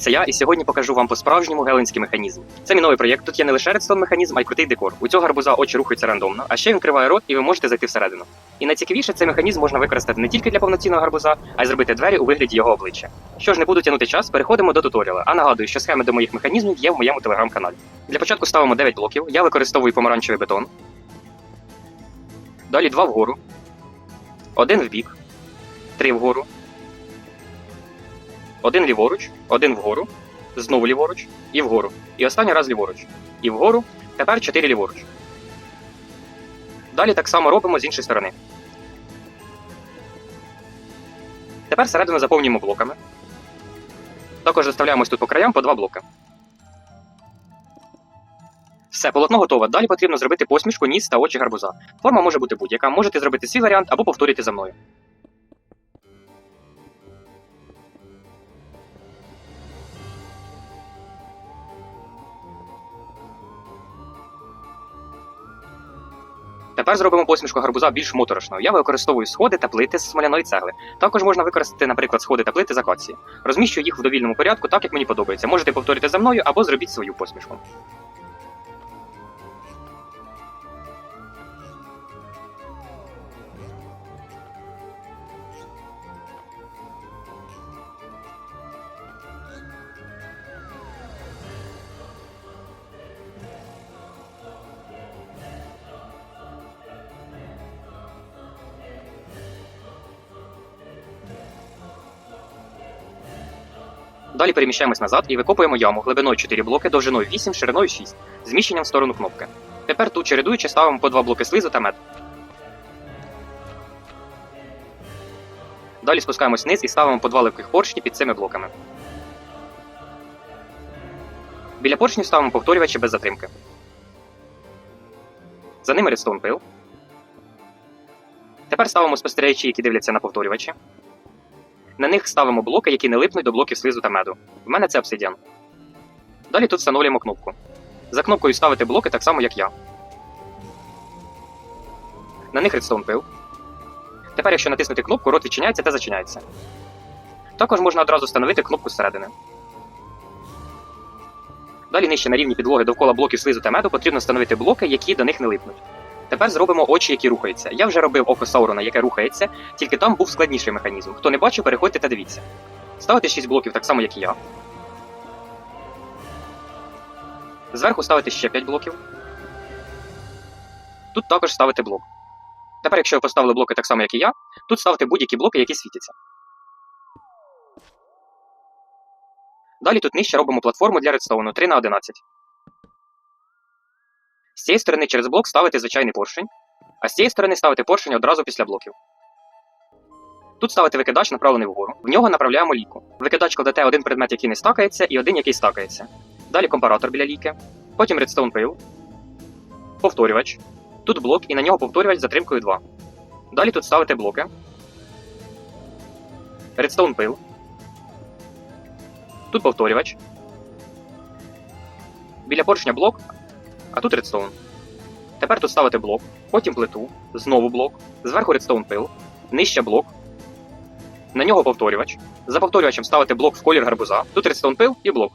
Це я, і сьогодні покажу вам по-справжньому геленський механізм. Це мій новий проєкт. Тут є не лише редстон механізм, а й крутий декор. У цього гарбуза очі рухаються рандомно, а ще він криває рот, і ви можете зайти всередину. І найцікавіше, цей механізм можна використати не тільки для повноцінного гарбуза, а й зробити двері у вигляді його обличчя. Що ж, не буду тягнути час, переходимо до туторіала. А нагадую, що схеми до моїх механізмів є в моєму телеграм-каналі. Для початку ставимо 9 блоків. Я використовую помаранчевий бетон. Далі 2 вгору, один вбік, 3 вгору, один ліворуч, один вгору, знову ліворуч і вгору. І останній раз ліворуч. І вгору, тепер 4 ліворуч. Далі так само робимо з іншої сторони. Тепер середину заповнюємо блоками. Також заставляємо ось тут по краям по два блоки. Все, полотно готове. Далі потрібно зробити посмішку, ніс та очі гарбуза. Форма може бути будь-яка. Можете зробити свій варіант або повторюйте за мною. Тепер зробимо посмішку гарбуза більш моторошною. Я використовую сходи та плити з смоляної цегли. Також можна використати, наприклад, сходи та плити з акації. Розміщую їх в довільному порядку, так як мені подобається. Можете повторити за мною або зробіть свою посмішку. Далі переміщаємось назад і викопуємо яму глибиною 4 блоки, довжиною 8, шириною 6, зміщенням в сторону кнопки. Тепер тут чередуючи ставимо по два блоки слизу та мед. Далі спускаємось вниз і ставимо по два легких поршні під цими блоками. Біля поршнів ставимо повторювачі без затримки. За ними редстоун пил. Тепер ставимо спостерігачі, які дивляться на повторювачі. На них ставимо блоки, які не липнуть до блоків слизу та меду. В мене це обсидіан. Далі тут встановлюємо кнопку. За кнопкою ставите блоки так само, як я. На них редстоун пил. Тепер, якщо натиснути кнопку, рот відчиняється та зачиняється. Також можна одразу встановити кнопку зсередини. Далі нижче на рівні підлоги довкола блоків слизу та меду потрібно встановити блоки, які до них не липнуть. Тепер зробимо очі, які рухаються. Я вже робив око Саурона, яке рухається, тільки там був складніший механізм. Хто не бачив, переходьте та дивіться. Ставите 6 блоків так само, як і я. Зверху ставите ще 5 блоків. Тут також ставите блок. Тепер, якщо ви поставили блоки так само, як і я, тут ставте будь-які блоки, які світяться. Далі тут нижче робимо платформу для редстоуну 3 на 11 З цієї сторони через блок ставите звичайний поршень, а з цієї сторони ставите поршень одразу після блоків. Тут ставите викидач, направлений вгору. В нього направляємо ліку. Викидач кладете один предмет, який не стакається, і один, який стакається. Далі компаратор біля ліки, потім редстоун пил, повторювач. Тут блок і на нього повторювач затримкою 2. Далі тут ставите блоки. Редстоун пил. Тут повторювач. Біля поршня блок, а тут редстоун. Тепер тут ставите блок, потім плиту, знову блок, зверху редстоун пил, нижче блок. На нього повторювач. За повторювачем ставите блок в колір гарбуза, тут редстоун пил і блок.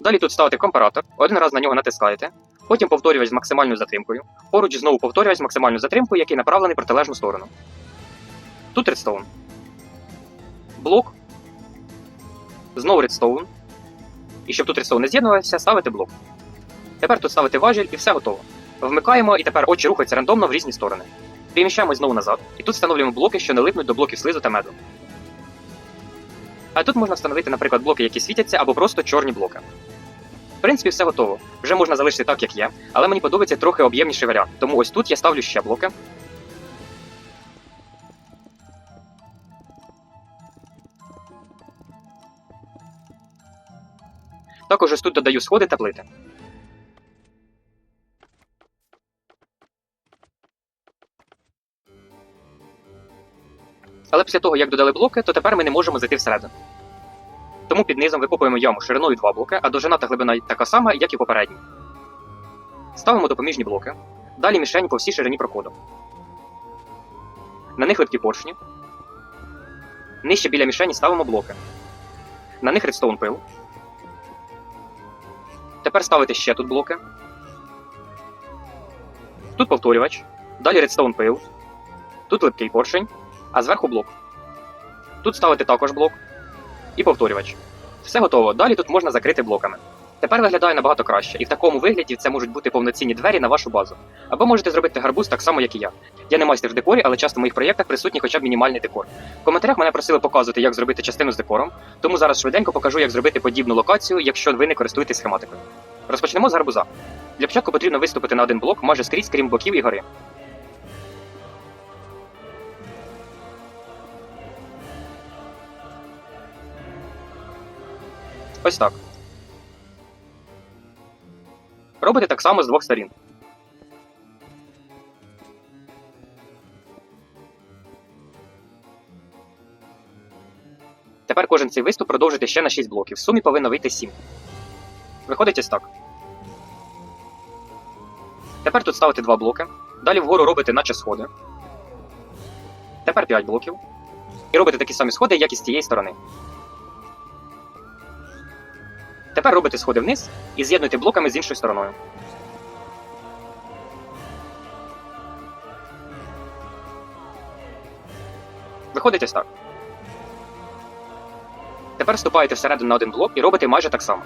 Далі тут ставите компаратор, один раз на нього натискаєте, потім повторювач з максимальною затримкою, поруч знову повторювач з максимальною затримкою, який направлений в протилежну сторону. Тут редстоун. Блок. Знову редстоун. І щоб тут редстоун не з'єднувався, ставите блок. Тепер тут ставите важіль і все готово. Вмикаємо, і тепер очі рухаються рандомно в різні сторони. Переміщаємось знову назад, і тут встановлюємо блоки, що не липнуть до блоків слизу та меду. А тут можна встановити, наприклад, блоки, які світяться, або просто чорні блоки. В принципі, все готово. Вже можна залишити так, як є, але мені подобається трохи об'ємніший варіант. Тому ось тут я ставлю ще блоки. Також ось тут додаю сходи та плити. Але після того, як додали блоки, то тепер ми не можемо зайти всередину. Тому під низом викопуємо яму шириною 2 блоки, а довжина та глибина така сама, як і попередні. Ставимо допоміжні блоки. Далі мішені по всій ширині проходу. На них липкі поршні. Нижче біля мішені ставимо блоки. На них редстоун пил. Тепер ставите ще тут блоки. Тут повторювач. Далі редстоун пил. Тут липкий поршень, а зверху блок. Тут ставити також блок і повторювач. Все готово. Далі тут можна закрити блоками. Тепер виглядає набагато краще, і в такому вигляді це можуть бути повноцінні двері на вашу базу. Або можете зробити гарбуз так само, як і я. Я не майстер в декорі, але часто в моїх проєктах присутній хоча б мінімальний декор. В коментарях мене просили показувати, як зробити частину з декором, тому зараз швиденько покажу, як зробити подібну локацію, якщо ви не користуєтесь схематикою. Розпочнемо з гарбуза. Для початку потрібно виступити на один блок майже скрізь, крім боків і гори. Ось так. Робите так само з двох сторін. Тепер кожен цей виступ продовжите ще на 6 блоків. В сумі повинно вийти 7. Виходить ось так. Тепер тут ставите 2 блоки. Далі вгору робите наче сходи. Тепер 5 блоків. І робите такі самі сходи, як і з тієї сторони. Тепер робите сходи вниз і з'єднуйте блоками з іншою стороною. Виходить ось так. Тепер вступаєте всередину на один блок і робите майже так само.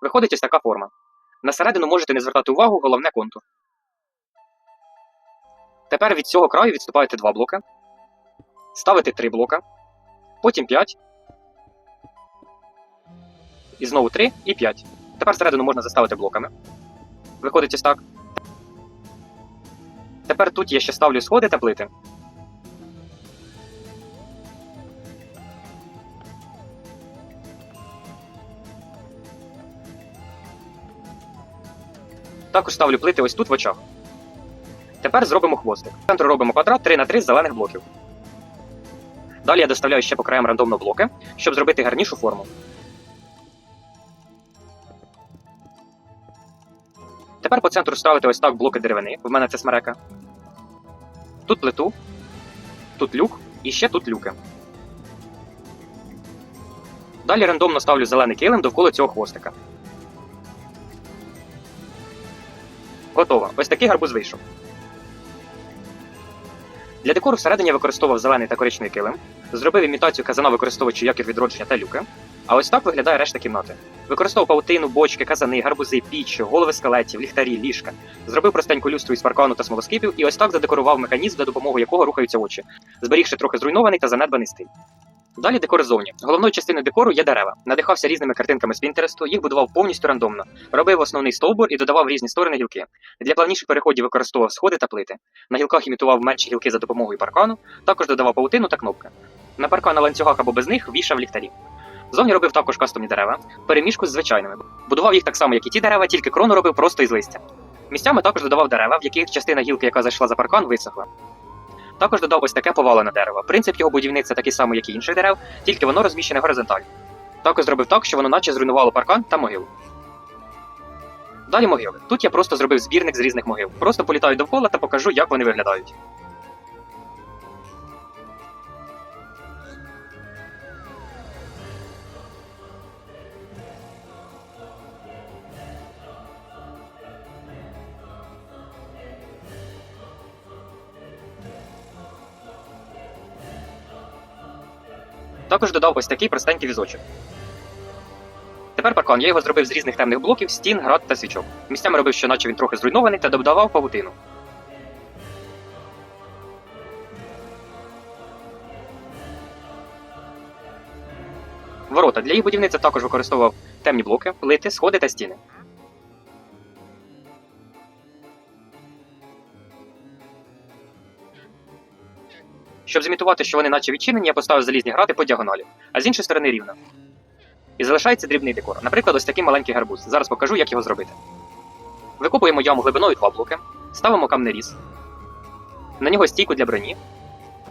Виходить ось така форма. На середину можете не звертати увагу, головне контур. Тепер від цього краю відступаєте два блоки. Ставите три блока. Потім 5. І знову 3 і 5. Тепер середину можна заставити блоками. Виходить ось так. Тепер тут я ще ставлю сходи та плити. Також ставлю плити ось тут в очах. Тепер зробимо хвостик. В центру робимо квадрат 3 на 3 з зелених блоків. Далі я доставляю ще по краям рандомно блоки, щоб зробити гарнішу форму. Тепер по центру ставити ось так блоки деревини. В мене це смерека. Тут плиту, тут люк і ще тут люки. Далі рандомно ставлю зелений килим довкола цього хвостика. Готово. Ось такий гарбуз вийшов. Для декору всередині використовував зелений та коричневий килим, зробив імітацію казана, використовуючи якір відродження та люки. А ось так виглядає решта кімнати. Використовував паутину, бочки, казани, гарбузи, піч, голови скелетів, ліхтарі, ліжка. Зробив простеньку люстру із паркану та смолоскипів і ось так задекорував механізм, за допомогою якого рухаються очі, зберігши трохи зруйнований та занедбаний стиль. Далі декор ззовні. Головною частиною декору є дерева. Надихався різними картинками з Пінтересту, їх будував повністю рандомно. Робив основний стовбур і додавав різні сторони гілки. Для плавніших переходів використовував сходи та плити. На гілках імітував менші гілки за допомогою паркану, також додавав паутину та кнопки. На паркан на ланцюгах або без них вішав ліхтарі. Зовні робив також кастомні дерева, переміжку з звичайними. Будував їх так само, як і ті дерева, тільки крону робив просто із листя. Місцями також додавав дерева, в яких частина гілки, яка зайшла за паркан, висохла. Також додав ось таке повалене дерево. Принцип його будівництва такий самий, як і інших дерев, тільки воно розміщене горизонтально. Також зробив так, що воно наче зруйнувало паркан та могилу. Далі могили. Тут я просто зробив збірник з різних могил. Просто політаю довкола та покажу, як вони виглядають. Також додав ось такий простенький візочок. Тепер паркан. Я його зробив з різних темних блоків, стін, град та свічок. Місцями робив, що наче він трохи зруйнований, та додавав павутину. Ворота. Для їх будівництва також використовував темні блоки, плити, сходи та стіни. Щоб зімітувати, що вони наче відчинені, я поставив залізні грати по діагоналі, а з іншої сторони рівно. І залишається дрібний декор. Наприклад, ось такий маленький гарбуз. Зараз покажу, як його зробити. Викопуємо яму глибиною 2 блоки, ставимо камнеріз, на нього стійку для броні,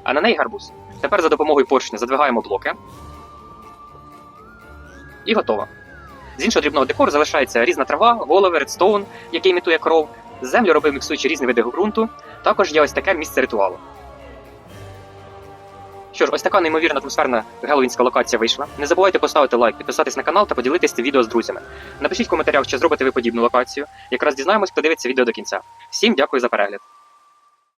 а на неї гарбуз. Тепер за допомогою поршня задвигаємо блоки. І готово. З іншого дрібного декору залишається різна трава, голови, редстоун, який імітує кров. Землю робив міксуючи різні види ґрунту. Також є ось таке місце ритуалу. Що ж, ось така неймовірна атмосферна геловінська локація вийшла. Не забувайте поставити лайк, підписатись на канал та поділитись цим відео з друзями. Напишіть в коментарях, чи зробите ви подібну локацію. Якраз дізнаємось, хто дивиться відео до кінця. Всім дякую за перегляд.